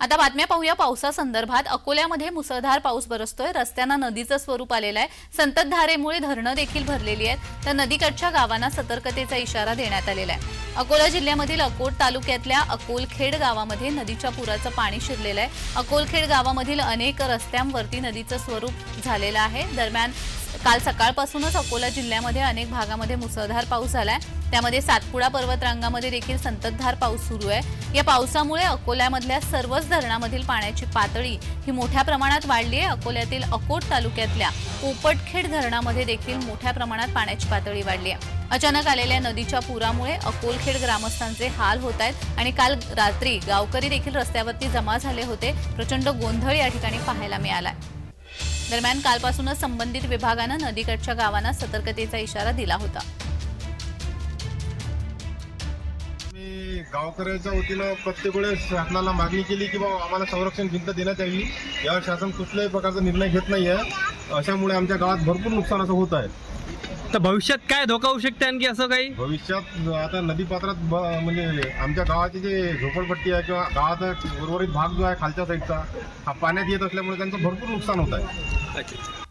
आता बातम्या पाहूया. पावसासंदर्भात अकोल्यामध्ये मुसळधार पाऊस बरसतोय. रस्त्यांना नदीचं स्वरूप आलेलं आहे. संततधारेमुळे धरणं देखील भरलेली आहेत. तर नदीकाठच्या गावांना सतर्कतेचा इशारा देण्यात आलेला आहे. अकोला जिल्ह्यामधील अकोट तालुक्यातल्या अकोलखेड गावामध्ये नदीच्या पुराचं पाणी शिरलेलं आहे. अकोलखेड गावामधील अनेक रस्त्यांवरती नदीचं स्वरूप झालेलं आहे. दरम्यान काल सकाळपासूनच अकोला जिल्ह्यामध्ये अनेक भागामध्ये मुसळधार पाऊस झालाय. त्यामध्ये सातपुडा पर्वतरांगामध्ये देखील संततधार पाऊस सुरू आहे. या पावसामुळे अकोल्यामधल्या सर्वच धरणामधील पाण्याची पातळी ही मोठ्या प्रमाणात वाढली आहे. अकोल्यातील अकोट तालुक्यातल्या पोपटखेड धरणामध्ये देखील मोठ्या प्रमाणात पाण्याची पातळी वाढली आहे. अचानक आलेल्या नदीच्या पुरामुळे अकोलखेड ग्रामस्थांचे हाल होत आहेत आणि काल रात्री गावकरी देखील रस्त्यावरती जमा झाले होते. प्रचंड गोंधळ या ठिकाणी पाहायला मिळाला दरम्यान कालपासूनच संबंधित विभागानं नदीकाठच्या गावांना सतर्कतेचा इशारा दिला होता. मी गावकऱ्याच्या वतीनं प्रत्येक वेळेस शासनाला मागणी केली की बाबा आम्हाला संरक्षण भिंत देण्यात यावी. यावर शासन कुठल्याही प्रकारचा निर्णय घेत नाही आहे अशामुळे आमच्या गावात भरपूर नुकसान असं होत आहे. तर भविष्यात काय धोका होऊ शकते आणखी असं काही? भविष्यात आता नदीपात्रात ब- म्हणजे आमच्या गावाची जे झोपडपट्टी आहे किंवा गावाचा उर्वरित भाग जो आहे खालच्या साईडचा हा पाण्यात येत असल्यामुळे त्यांचं भरपूर नुकसान होत आहे. अच्छा.